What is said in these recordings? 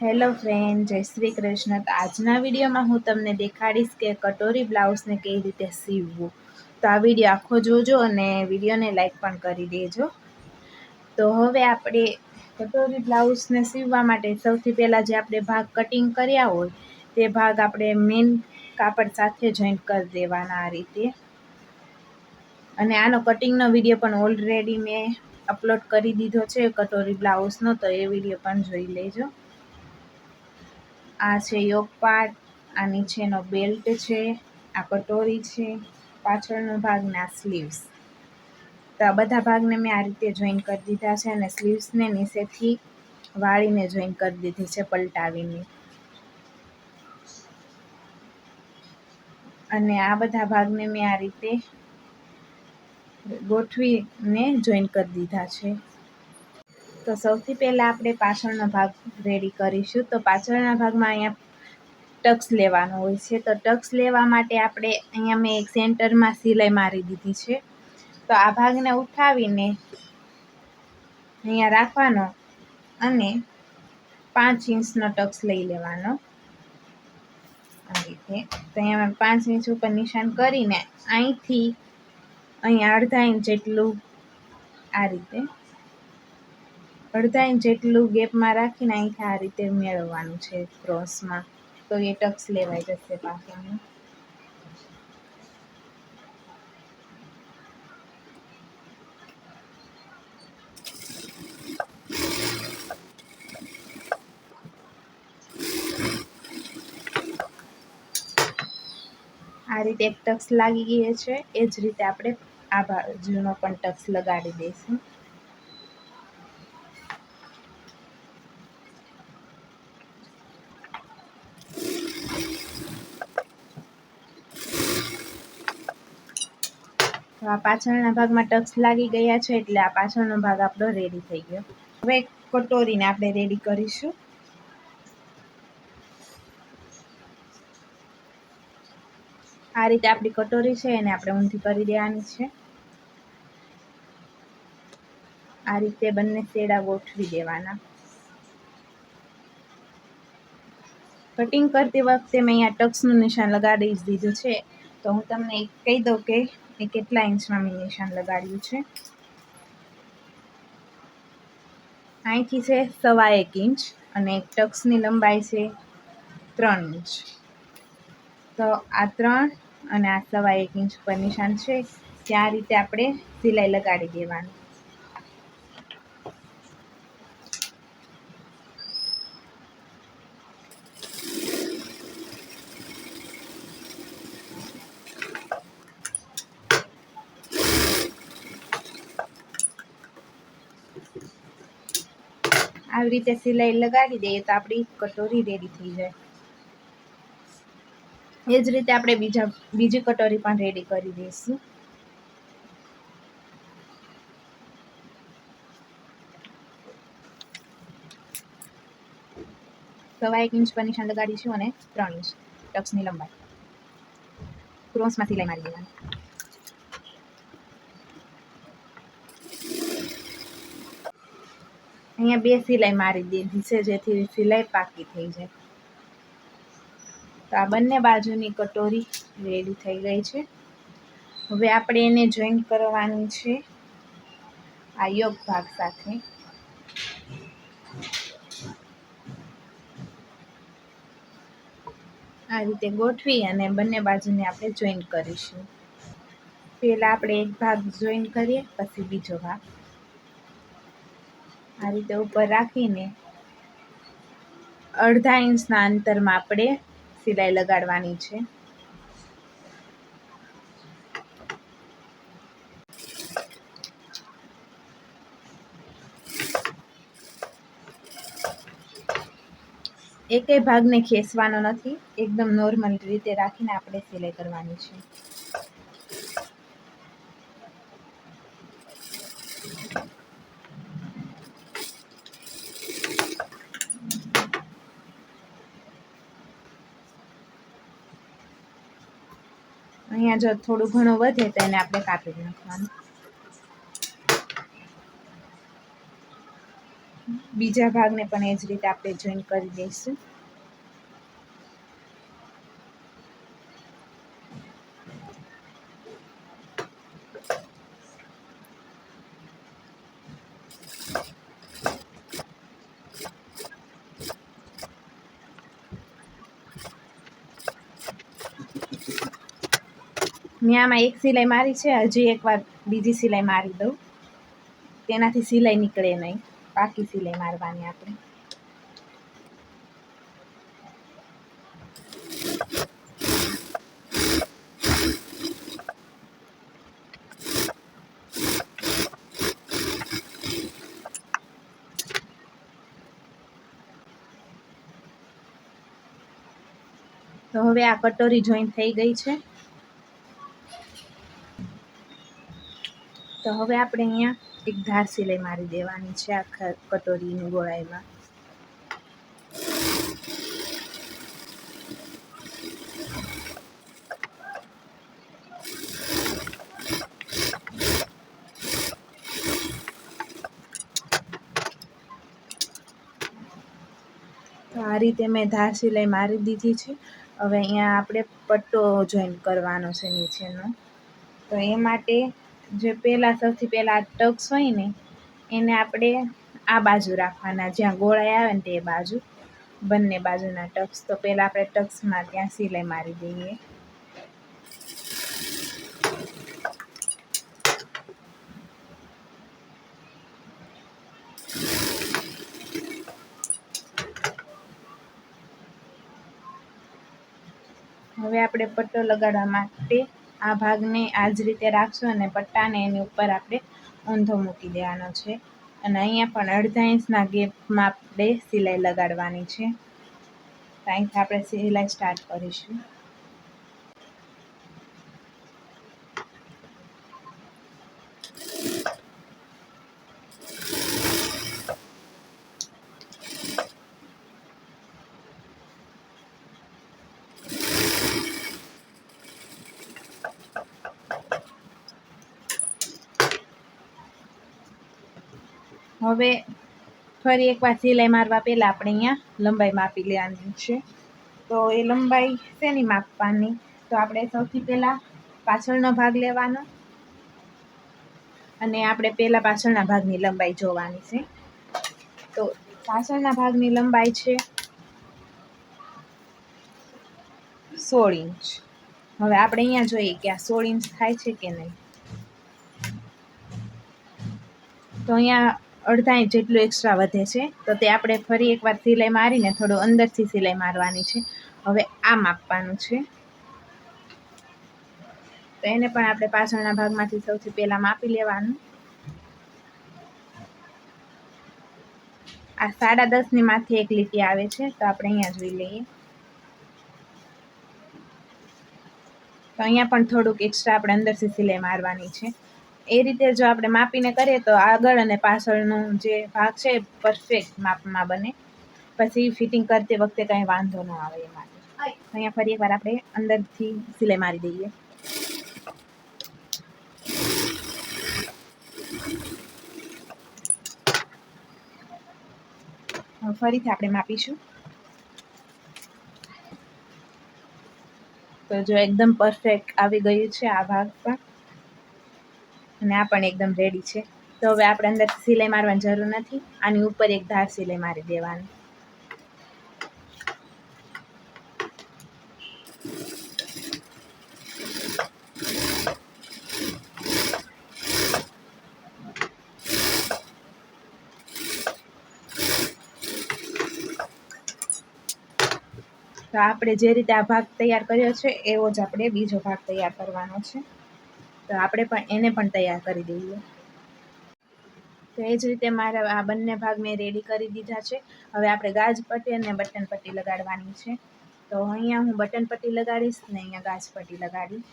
Hello friend, જય શ્રી કૃષ્ણ. આજના વિડીયોમાં હું તમને દેખાડીશ કે કટોરી બ્લાઉઝને કઈ રીતે સીવવું. તો આ વીડિયો આખો જોજો અને વિડીયોને લાઈક પણ કરી દેજો. તો હવે આપણે કટોરી બ્લાઉઝને સીવવા માટે સૌથી પહેલાં જે આપણે ભાગ કટિંગ કર્યા હોય, તે ભાગ આપણે મેઇન કાપડ સાથે જોઈન્ટ કરી દેવાના આ રીતે. અને આનો કટિંગનો વીડિયો પણ ઓલરેડી મેં અપલોડ કરી દીધો છે કટોરી બ્લાઉઝનો, તો એ વીડિયો પણ જોઈ લેજો. આ છે યોગ પાર્ટ આ નીચેનો બેલ્ટ છે, આ કટોરી છે, પાછળનો ભાગ ના સ્લીવ્સ તો આ બધા ભાગને મેં આ રીતે જોઈન કરી દીધા છે અને સ્લીવ્સને નીચેથી વાળીને જોઈન કરી દીધી છે પલટાવીને. અને આ બધા ભાગને મેં આ રીતે ગોઠવીને જોઈન કરી દીધા છે. તો સૌથી પહેલાં આપણે પાછળનો ભાગ રેડી કરીશું. તો પાછળના ભાગમાં અહીંયા ટક્સ લેવાનો હોય છે. તો ટક્સ લેવા માટે આપણે અહીંયા મેં એક સેન્ટરમાં સિલાઈ મારી દીધી છે. તો આ ભાગને ઉઠાવીને અહીંયા રાખવાનો અને પાંચ ઇંચનો ટક્સ લઈ લેવાનો. આ રીતે. તો અહીંયા મેં પાંચ ઇંચ ઉપર નિશાન કરીને અહીંથી અહીંયા અડધા ઇંચ જેટલું આ રીતે અડધા ઇંચ જેટલું ગેપમાં રાખીને અહીંથી આ રીતે મેળવવાનું છે ક્રોસમાં. તો એ ટક્સ લેવાઈ જશે પાસાનું આ રીતે એક ટક્સ લાગી ગઈ છે. એ જ રીતે આપણે આ બાજુનો પણ ટક્સ લગાડી દઈશું. આ પાછળના ભાગમાં ટક્સ લાગી ગયા છે એટલે આ પાછળનો ભાગ આપણો રેડી થઈ ગયો. હવે કટોરીને આપણે રેડી કરીશું. આ રીતે આપણી કટોરી છે એને આપણે ઊંધી કરી દેવાની છે. આ રીતે બંને શેડા ગોઠવી દેવાના. કટિંગ કરતી વખતે મેં અહીંયા ટક્સનું નિશાન લગાડી દીધું છે. તો હું તમને કહી દઉં કે એ કેટલા ઇંચમાં મેં નિશાન લગાડ્યું છે? અહીંથી છે સવા એક ઇંચ અને ટક્સની લંબાઈ છે ત્રણ ઇંચ. તો આ ત્રણ અને આ સવા એક ઇંચ પર નિશાન છે. ત્યાં રીતે આપણે સિલાઈ લગાડી દેવાની. આવી રીતે સિલાઈ લગાડી દઈએ તો આપણી કટોરી રેડી થઈ જાય. એ જ રીતે આપણે બીજા, બીજી કટોરી પણ રેડી કરી દઈશું. સવા એક ઇંચ પર નિશાન લગાડીશું અને ત્રણ ઇંચ ટક્સની લંબાઈ. ક્રોસમાં સિલાઈ મારી દેવાની અહીંયા બે સિલાઈ મારી દીધી. છે જેથી સિલાઈ પાકી થઈ જાય. તો આ બંને બાજુની કટોરી રેડી થઈ ગઈ છે. હવે આપણે એને જોઈન કરવાની છે આ યોગ ભાગ સાથે. આ રીતે ગોઠવી અને બંને બાજુને આપણે જોઈન કરીશું. પહેલાં આપણે એક ભાગ જોઈન કરીએ, પછી બીજો ભાગ. આ રીતે ઉપર રાખીને અડધા ઇંચના અંતરમાં આપણે સિલાઈ લગાડવાની છે. એકેય ભાગને ખેંચવાનો નથી, એકદમ નોર્મલ રીતે રાખીને આપણે સિલાઈ કરવાની છે. અહીંયા જો થોડું ઘણું વધે તો એને આપણે કાપી નાખવાનું. બીજા ભાગને પણ એ જ રીતે આપણે જોઈન કરી દઈશું. મેં આમાં એક સિલાઈ મારી છે, હજી એકવાર બીજી સિલાઈ મારી દઉં. તેનાથી સિલાઈ નીકળે નહીં પાકી સિલાઈ મારવાની આપણે. તો હવે આ કટોરી જોઈન થઈ ગઈ છે. તો હવે આપણે અહીંયા એક ધાર સિલાઈ મારી દેવાની છે, આખા કટોરીની ગોળાઈમાં. તો આ રીતે મેં ધાર સિલાઈ મારી દીધી છે. હવે અહીંયા આપણે પટ્ટો જોઈન કરવાનો છે નીચેનો. તો એ માટે જે પહેલાં સૌથી પહેલાં ટક્સ હોય ને, એને આપણે આ બાજુ રાખવાના. જ્યાં ગોળાઈ આવે ને તે બાજુ. બંને બાજુના ટક્સ. તો પહેલાં આપણે ટક્સમાં ત્યાં સિલાઈ મારી દઈએ. હવે આપણે પટ્ટો લગાડવા માટે આ ભાગને આ જ રીતે રાખશું અને પટ્ટાને એની ઉપર આપણે ઊંધો મૂકી દેવાનો છે. અને અહીંયા પણ અડધા ઇંચના ગેપમાં આપણે સિલાઈ લગાડવાની છે. અહીંથી આપણે સિલાઈ સ્ટાર્ટ કરીશું હવે ફરી એકવાર સિલાઈ મારવા પહેલાં આપણે અહીંયા લંબાઈ માપી લેવાની છે. તો એ લંબાઈ શેની માપવાની? તો આપણે સૌથી પહેલાં પાછળનો ભાગ લેવાનો. અને આપણે પહેલાં પાછળના ભાગની લંબાઈ જોવાની છે. તો પાછળના ભાગની લંબાઈ છે સોળ ઇંચ. હવે આપણે અહીંયા જોઈએ કે આ સોળ ઇંચ થાય છે કે નહીં. તો અહીંયા અડધા ઇંચ જેટલું એક્સ્ટ્રા વધે છે. તો તે આપણે ફરી એકવાર સિલાઈ મારીને થોડું અંદરથી સિલાઈ મારવાની છે. હવે આ માપવાનું છે. તો એને પણ આપણે પાછળના ભાગમાંથી સૌથી પહેલાં માપી લેવાનું. આ સાડા દસની માંથી એક લીટી આવે છે, તો આપણે અહીંયા જોઈ લઈએ. તો અહીંયા પણ થોડુંક એક્સ્ટ્રા આપણે અંદરથી સિલાઈ મારવાની છે. એ રીતે જો આપણે માપીને કરીએ તો આગળ અને પાછળનો જે ભાગ છે પરફેક્ટ માપમાં બને. પછી ફિટિંગ કરતી વખતે કાંઈ વાંધો ન આવે એ માટે. અહીંયા ફરી એકવાર આપણે અંદરથી સિલાઈ મારી દઈએ. ફરીથી આપણે માપીશું. તો જો એકદમ પરફેક્ટ આવી ગયું છે આ ભાગ પણ. અને આ પણ એકદમ રેડી છે. તો હવે આપણે અંદર સિલાઈ મારવાની જરૂર નથી. આની ઉપર એક ધાર સિલાઈ મારી દેવાની. તો આપણે જે રીતે આ ભાગ તૈયાર કર્યો છે, એવો જ આપણે બીજો ભાગ તૈયાર કરવાનો છે. તો આપણે પણ એને પણ તૈયાર કરી દઈએ. તો એ જ રીતે મારા આ બંને ભાગ મેં રેડી કરી દીધા છે. હવે આપણે ગાજ પટ્ટી અને બટન પટ્ટી લગાડવાની છે. તો અહીંયા હું બટન પટ્ટી લગાડીશ ને અહીંયા ગાજ પટ્ટી લગાડીશ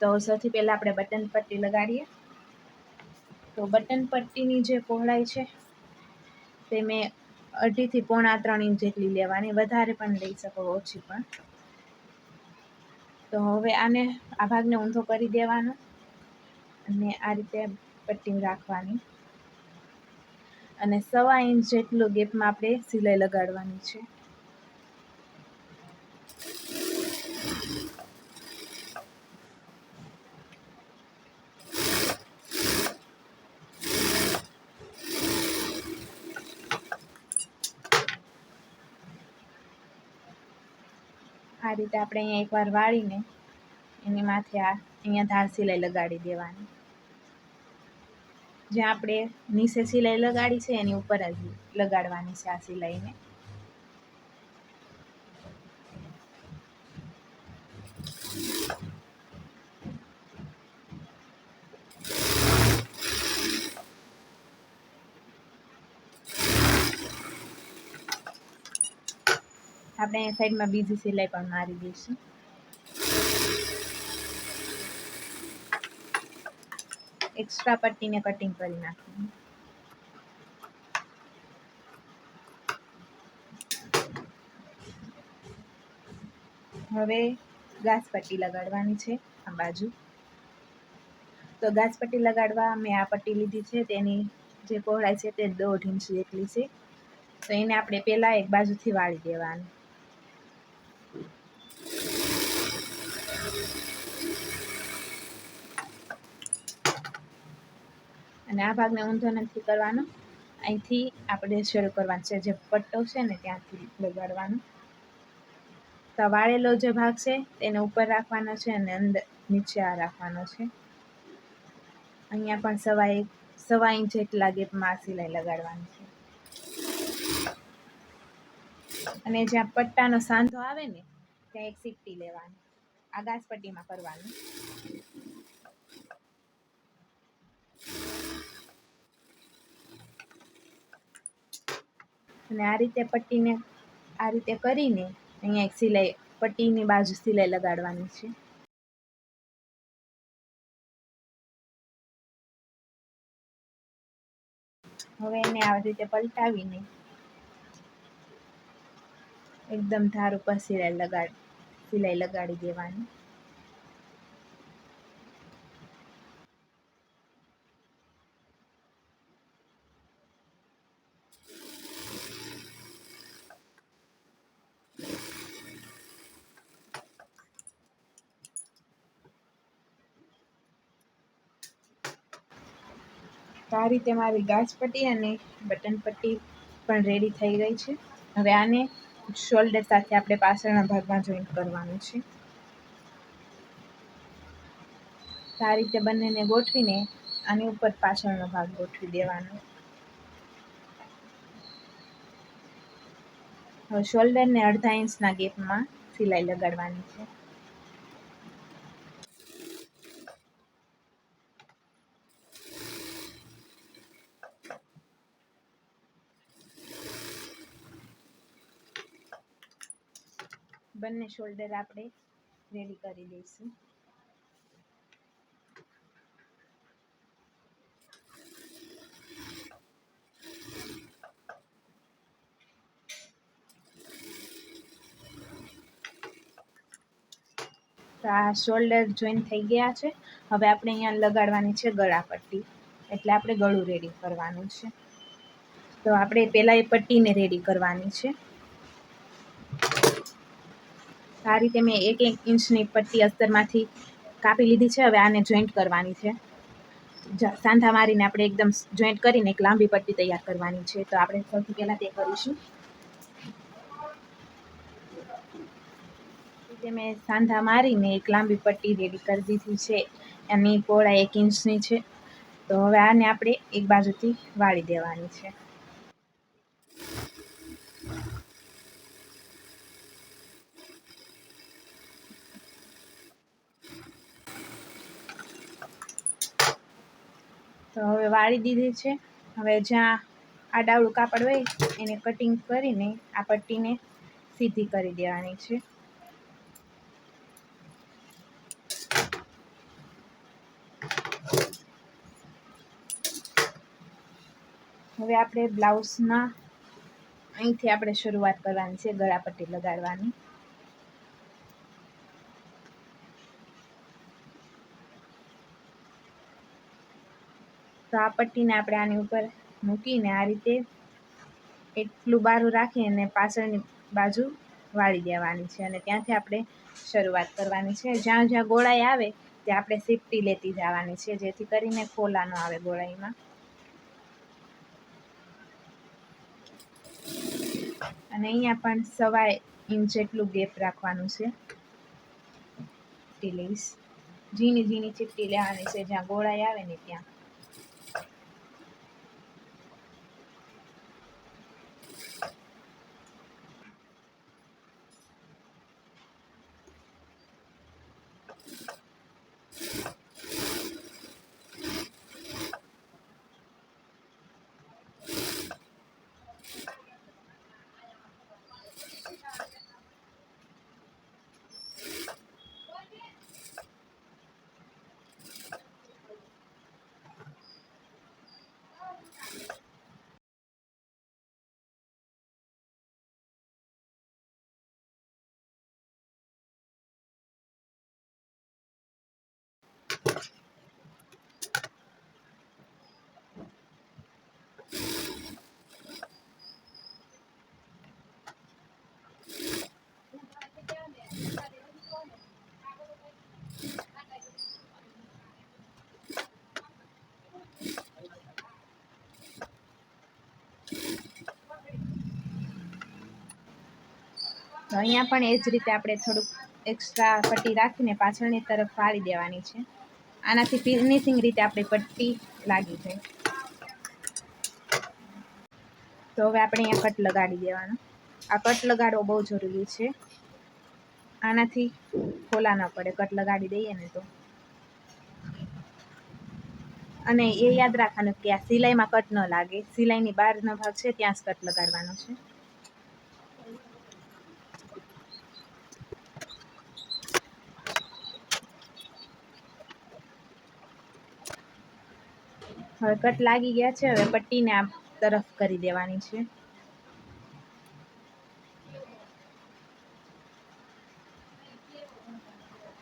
તો સૌથી પહેલાં આપણે બટન પટ્ટી લગાડીએ. તો બટન પટ્ટીની જે પહોળાઈ છે, તે મેં અઢીથી પોણા ત્રણ ઇંચ જેટલી લેવાની. વધારે પણ લઈ શકો ઓછી પણ. તો હવે આને આ ભાગને ઊંધો કરી દેવાનો અને આ રીતે પટ્ટી રાખવાની. અને સવા ઇંચ જેટલું ગેપમાં આપણે સિલાઈ લગાડવાની છે. રીતે આપણે અહીંયા એકવાર વાળીને એની માથે આ અહીંયા ધાર સિલાઈ લગાડી દેવાની. જ્યાં આપણે નીચે સિલાઈ લગાડી છે, એની ઉપર જ લગાડવાની છે આ સિલાઈને. આપણે અહીંયા સાઈડમાં બીજી સિલાઈ પણ મારી દઈશું. એક્સ્ટ્રા પટ્ટીને કટિંગ કરી નાખવાનું હવે ગાસ પટ્ટી લગાડવાની છે આ બાજુ. તો ગાસ પટ્ટી લગાડવા મેં આ પટ્ટી લીધી છે, તેની જે પહોળાઈ છે તે દોઢ ઇંચ જેટલી છે. તો એને આપણે પહેલાં એક બાજુથી વાળી દેવાનું. અને આ ભાગને ઊંધો નથી કરવાનો. અહીંથી આપણે શરૂ કરવાનું છે. જે પટ્ટો છે ને ત્યાંથી લગાડવાનો. તો વાળેલો જે ભાગ છે તેને ઉપર રાખવાનો છે અને અંદર નીચે આ રાખવાનો છે. અહીંયા પણ સવા એક સવા ઇંચ જેટલા ગેપમાં સિલાઈ લગાડવાની છે. અને જ્યાં પટ્ટાનો સાંધો આવે ને, ત્યાં એક સીપટી લેવાની. આ ગાસ પટ્ટીમાં કરવાનું. અને આ રીતે પટ્ટીને, આ રીતે કરીને અહીંયા એક સિલાઈ, પટ્ટીની બાજુ સિલાઈ લગાડવાની છે. હવે એને આવી રીતે પલટાવીને એકદમ ધાર ઉપર સિલાઈ લગાડ, સિલાઈ લગાડી દેવાની. આ રીતે મારી ગાજ પટ્ટી અને બટન પટ્ટી પણ રેડી થઈ ગઈ છે. હવે આને શોલ્ડર સાથે આપણે પાછળના ભાગમાં જોઈન્ટ કરવાનું છે. આ રીતે બંનેને ગોઠવીને આની ઉપર પાછળનો ભાગ ગોઠવી દેવાનો. હવે શોલ્ડરને અડધા ઇંચના ગેપમાં સિલાઈ લગાડવાની છે. બંને શોલ્ડર આપણે રેડી કરી દઈશું. તો આ શોલ્ડર જોઈન થઈ ગયા છે. હવે આપણે અહીંયા લગાડવાની છે ગળા પટ્ટી એટલે આપણે ગળું રેડી કરવાનું છે. તો આપણે પહેલાં એ પટ્ટીને રેડી કરવાની છે. આ રીતે મેં એક એક ઇંચની પટ્ટી અસ્તરમાંથી કાપી લીધી છે. હવે આને જોઈન્ટ કરવાની છે. સાંધા મારીને આપણે એકદમ જોઈન્ટ કરીને એક લાંબી પટ્ટી તૈયાર કરવાની છે. તો આપણે સૌથી પહેલાં તે કરીશું. રીતે મેં સાંધા મારીને એક લાંબી પટ્ટી રેડી કરી દીધી છે. એની પહોળાઈ એક ઇંચની છે. તો હવે આને આપણે એક બાજુથી વાળી દેવાની છે. તો હવે વાળી દીધી છે. હવે જ્યાં આડાવડું કાપડ હોય એને કટિંગ કરીને આ પટ્ટીને સીધી કરી દેવાની છે. હવે આપણે બ્લાઉઝના અહીંથી આપણે શરૂઆત કરવાની છે ગળાપટ્ટી લગાડવાની. તો આ પટ્ટીને આપણે આની ઉપર મૂકીને આ રીતે એટલું બારું રાખીને પાછળની બાજુ વાળી દેવાની છે અને ત્યાંથી આપણે શરૂઆત કરવાની છે. જ્યાં જ્યાં ગોળાઈ આવે, ત્યાં આપણે સીપટી લેતી જવાની છે, જેથી કરીને ખોલા ન આવે ગોળાઈમાં. અને અહીંયા પણ સવા ઇંચ જેટલું ગેપ રાખવાનું છે. ચીપટી ઝીણી ઝીણી ચીપટી લેવાની છે. જ્યાં ગોળાઈ આવે ને ત્યાં. તો અહીંયા પણ એ જ રીતે આપણે થોડુંક એક્સ્ટ્રા પટ્ટી રાખીને પાછળની તરફ વાળી દેવાની છે. આનાથી ફિનિશિંગ રીતે આપણી પટ્ટી લાગી જાય. તો હવે આપણે અહીંયા કટ લગાડી દેવાનો. આ કટ લગાડવો બહુ જરૂરી છે. આનાથી ખોલા ન પડે, કટ લગાડી દઈએ ને તો. અને એ યાદ રાખવાનું કે આ સિલાઈમાં કટ ન લાગે. સિલાઈની બહારનો ભાગ છે, ત્યાં જ કટ લગાડવાનો છે. હવે કટ લાગી ગયા છે. હવે પટ્ટીને આ તરફ કરી દેવાની છે.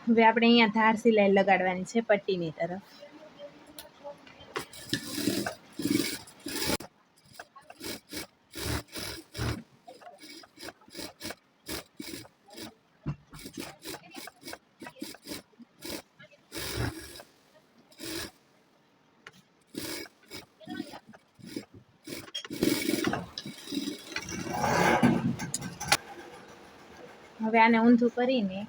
હવે આપણે અહીંયા ધાર સિલાઈ લગાડવાની છે પટ્ટીની તરફ. હવે આને ઊંધું કરીને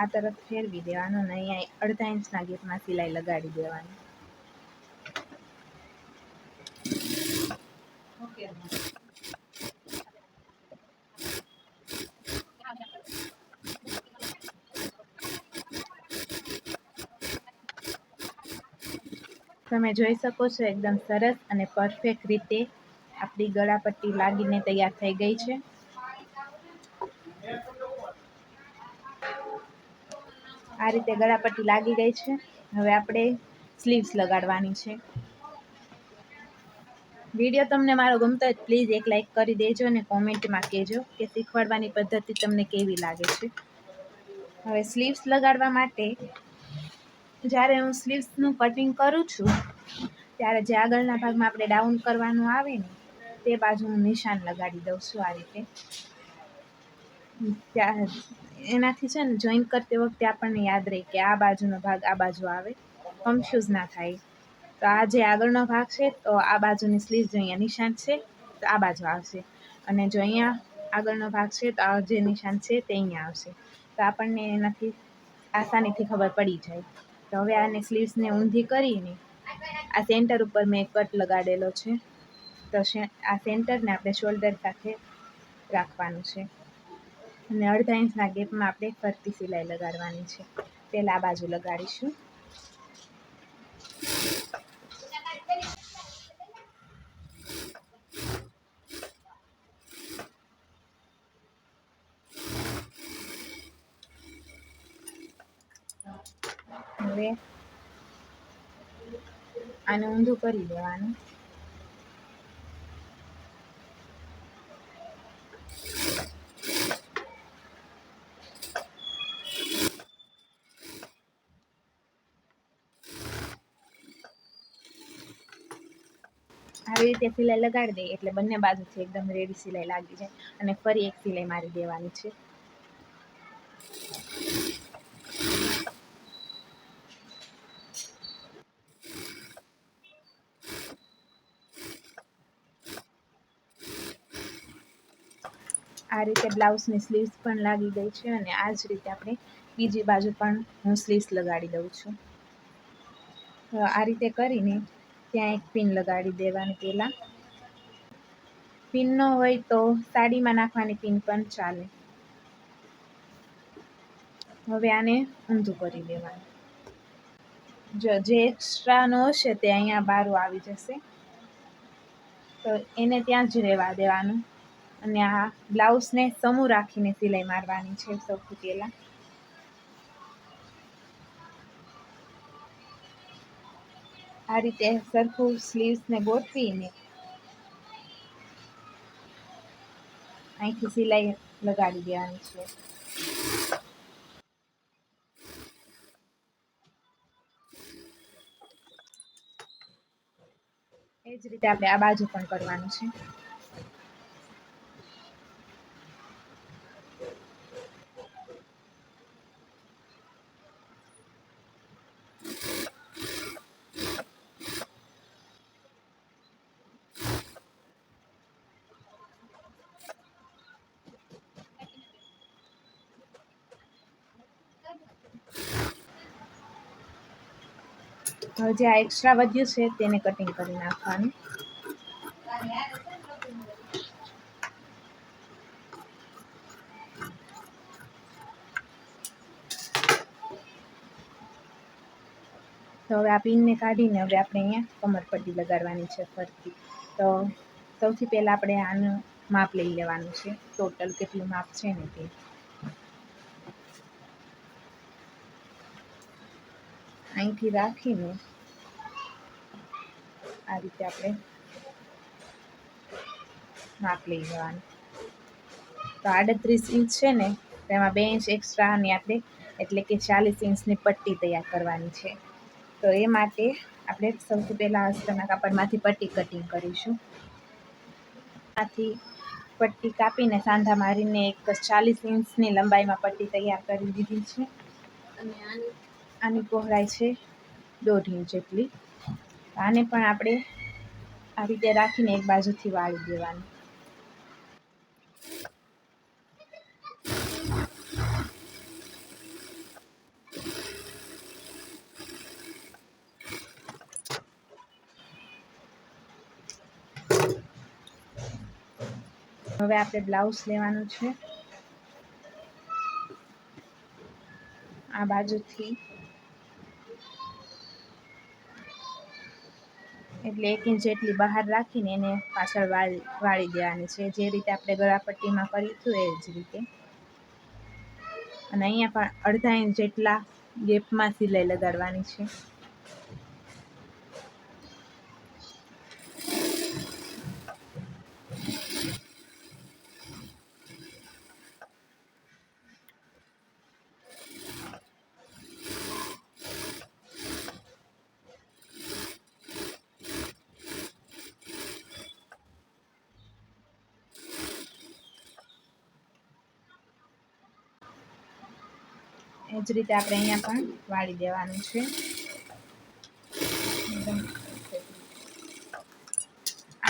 આ તરફ ફેરવી દેવાનું અને અહીંયા અડધા ઇંચના ગેપમાં સિલાઈ લગાડી દેવાની. તમે જોઈ શકો છો, એકદમ સરસ અને પરફેક્ટ રીતે આપણી ગળાપટ્ટી લાગીને તૈયાર થઈ ગઈ છે. આ રીતે ગળાપટ્ટી લાગી ગઈ છે. હવે આપણે સ્લીવ્સ લગાડવાની છે. વીડિયો તમને મારો ગમતો હોય પ્લીઝ એક લાઇક કરી દેજો અને કોમેન્ટમાં કહેજો કે શીખવાડવાની પદ્ધતિ તમને કેવી લાગે છે. હવે સ્લીવ્સ લગાડવા માટે જ્યારે હું સ્લીવ્સનું કટિંગ કરું છું, ત્યારે જે આગળના ભાગમાં આપણે ડાઉન કરવાનું આવે ને, તે બાજુ હું નિશાન લગાડી દઉં છું આ રીતે. એનાથી છે ને જોઈન કરતી વખતે આપણને યાદ રહે કે આ બાજુનો ભાગ આ બાજુ આવે. કન્ફ્યુઝ ના થાય. તો આ જે આગળનો ભાગ છે, તો આ બાજુની સ્લીવ જો અહીંયા નિશાન છે, તો આ બાજુ આવશે. અને જો અહીંયા આગળનો ભાગ છે, તો આ જે નિશાન છે, તે અહીંયા આવશે. તો આપણને એનાથી આસાનીથી ખબર પડી જાય. તો હવે આને સ્લીવ્સને ઊંધી કરીને આ સેન્ટર ઉપર મેં કટ લગાડેલો છે. તો આ સેન્ટરને આપણે શોલ્ડર સાથે રાખવાનું છે. અને અડધા ઇંચના ગેપમાં આપણે ફરતી સિલાઈ લગાડવાની છે. પહેલાં આ બાજુ લગાડીશું. હવે આને ઊંધું કરી દેવાનું આવી સિલાઈ લગાડી દઈએ એટલે બંને બાજુથી એકદમ રેડી સિલાઈ લાગી જાય અને ફરી એક સિલાઈ મારી દેવાની છે. આ રીતે બ્લાઉઝની સ્લીવ્સ પણ લાગી ગઈ છે અને આ જ રીતે આપણે બીજી બાજુ પણ હું સ્લીવ્સ લગાડી દઉં છું. આ રીતે કરીને ત્યાં એક પિન લગાડી દેવાની પહેલાં. પિન ન હોય તો સાડીમાં નાખવાની પિન પણ ચાલે. હવે આને ઊંધું કરી દેવાનું. જો જે એક્સ્ટ્રાનો હશે તે અહીંયા બારું આવી જશે. તો એને ત્યાં જ રહેવા દેવાનું. અને આ બ્લાઉઝને સમૂહ રાખીને સિલાઈ મારવાની છે સૌથી પહેલાં. આ રીતે સરખું સ્લીવ્સને ગોઠવીને અહીંથી સિલાઈ લગાડી દેવાની છે. એ જ રીતે આપણે આ બાજુ પણ કરવાનું છે. જે આ એક્સ્ટ્રા વધ્યું છે તેને કટિંગ કરી નાખવાનું. તો હવે આ પિનને કાઢીને હવે આપણે અહીંયા કમર પટ્ટી લગાડવાની છે ફરતી તો સૌથી પહેલાં આપણે આનું માપ લઈ લેવાનું છે. ટોટલ કેટલું માપ છે ને તે. અહીંથી રાખીને આ રીતે આપણે માપ લઈ લેવાનું. તો આડત્રીસ ઇંચ છે ને તેમાં બે ઇંચ એક્સ્ટ્રાની આપણે, એટલે કે ચાલીસ ઇંચની પટ્ટી તૈયાર કરવાની છે. તો એ માટે આપણે સૌથી પહેલાં અસ્તરના કાપડમાંથી પટ્ટી કટિંગ કરીશું. આથી પટ્ટી કાપીને સાંધા મારીને એક ચાલીસ ઇંચની લંબાઈમાં પટ્ટી તૈયાર કરી દીધી છે. અને આની આની પહોળાઈ છે દોઢ ઇંચ જેટલી. આને પણ આપણે આ રીતે રાખીને એક બાજુથી વાળી દેવાનું. હવે આપણે બ્લાઉઝ લેવાનું છે. આ બાજુથી એટલે એક ઇંચ જેટલી બહાર રાખીને એને પાછળ વાળી વાળી દેવાની છે. જે રીતે આપણે ગળાપટ્ટીમાં કરીશું એ જ રીતે. અને અહીંયા પણ અડધા ઇંચ જેટલા ગેપમાં સિલાઈ લગાડવાની છે. એ જ રીતે આપણે અહીંયા પણ વાળી દેવાનું છે.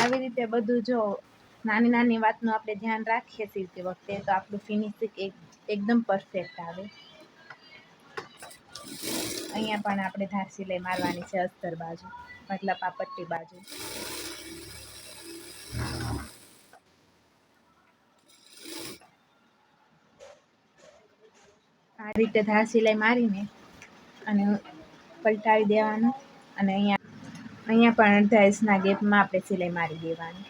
આવી રીતે બધું જો નાની નાની વાતનું આપણે ધ્યાન રાખીએ સીવતી વખતે તો આપણું ફિનિશિંગ એક એકદમ પરફેક્ટ આવે. અહીંયા પણ આપણે ધાર સિલાઈ મારવાની છે અસ્તર બાજુ, મતલબ આ પટ્ટી બાજુ. આ રીતે ધાર સિલાઈ મારીને અને પલટાવી દેવાનું. અને અહીંયા અહીંયા પણ અડધા ઇંચના ગેપમાં આપણે સિલાઈ મારી દેવાની.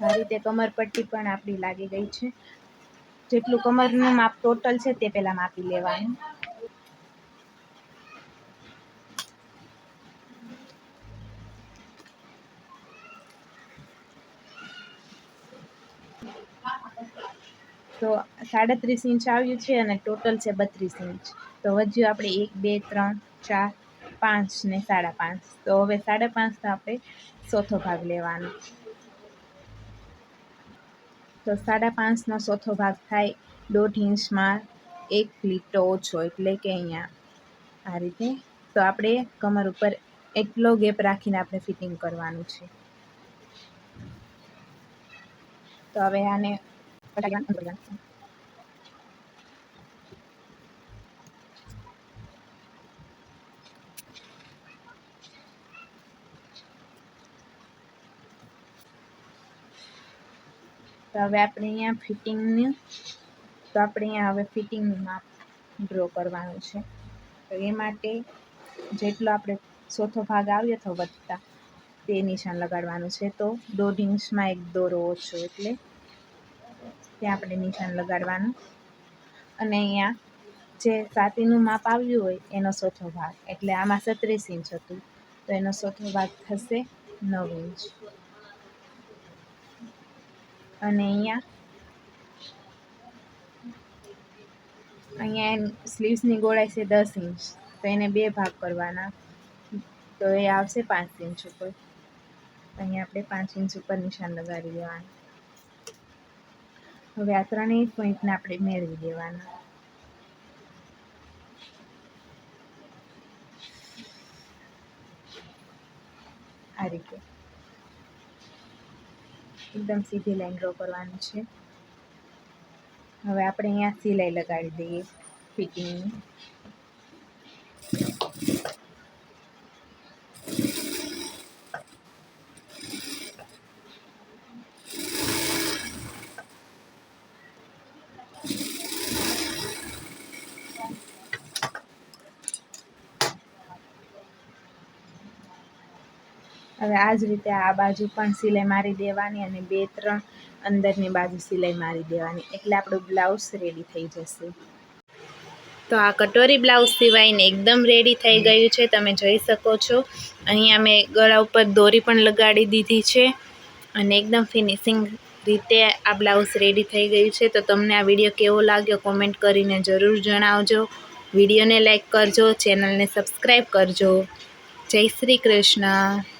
આ રીતે કમરપટ્ટી પણ આપણી લાગી ગઈ છે. જેટલું કમરનું માપ ટોટલ છે તે પહેલાં માપી લેવાનું. તો સાડત્રીસ ઇંચ આવ્યું છે અને ટોટલ છે બત્રીસ ઇંચ. તો વધ્યું આપણે એક, બે, ત્રણ, ચાર, પાંચ ને સાડા પાંચ. તો હવે સાડા પાંચનો આપણે ચોથો ભાગ લેવાનો. તો સાડા પાંચનો ચોથો ભાગ થાય દોઢ ઇંચમાં એક લીટો ઓછો એટલે કે અહીંયા આ રીતે. તો આપણે કમર ઉપર એટલો ગેપ રાખીને આપણે ફિટિંગ કરવાનું છે. તો હવે આને તો હવે આપણે અહીંયા ફિટિંગનું તો આપણે અહીંયા હવે ફિટિંગનું માપ ડ્રો કરવાનું છે. તો એ માટે જેટલો આપણે ચોથો ભાગ આવ્યો હતો વધતા તે નિશાન લગાડવાનું છે. તો દોઢ ઇંચમાં એક દોરો ઓછો એટલે ત્યાં આપણે નિશાન લગાડવાનું. અને અહીંયા જે સાતીનું માપ આવ્યું હોય એનો ચોથો ભાગ, એટલે આમાં સત્રીસ ઇંચ હતું. તો એનો ચોથો ભાગ થશે નવ ઇંચ અને અહીંયા. અહીંયા સ્લીવ્સની ગોળાઈ છે દસ ઇંચ તો એને બે ભાગ કરવાના. તો એ આવશે પાંચ ઇંચ ઉપર. અહીંયા આપણે પાંચ ઇંચ ઉપર નિશાન લગાડી દેવાનું. હવે આ ત્રણેય પોઈન્ટને આપણે મેળવી દેવાના. આ રીતે. એકદમ સીધી લાઈન ડ્રો કરવાની છે. હવે આપણે અહીંયા સિલાઈ લગાડી દઈએ ફિટિંગની. હવે આ જ રીતે આ બાજુ પણ સિલાઈ મારી દેવાની અને બે, ત્રણ અંદરની બાજુ સિલાઈ મારી દેવાની. એટલે આપણું બ્લાઉઝ રેડી થઈ જશે. તો આ કટોરી બ્લાઉઝ સિવાયને એકદમ રેડી થઈ ગયું છે. તમે જોઈ શકો છો. અહીંયા મેં ગળા ઉપર દોરી પણ લગાડી દીધી છે અને એકદમ ફિનિશિંગ રીતે આ બ્લાઉઝ રેડી થઈ ગયું છે. તો તમને આ વીડિયો કેવો લાગ્યો કોમેન્ટ કરીને જરૂર જણાવજો. વિડીયોને લાઈક કરજો, ચેનલને સબસ્ક્રાઈબ કરજો. જય શ્રી કૃષ્ણ.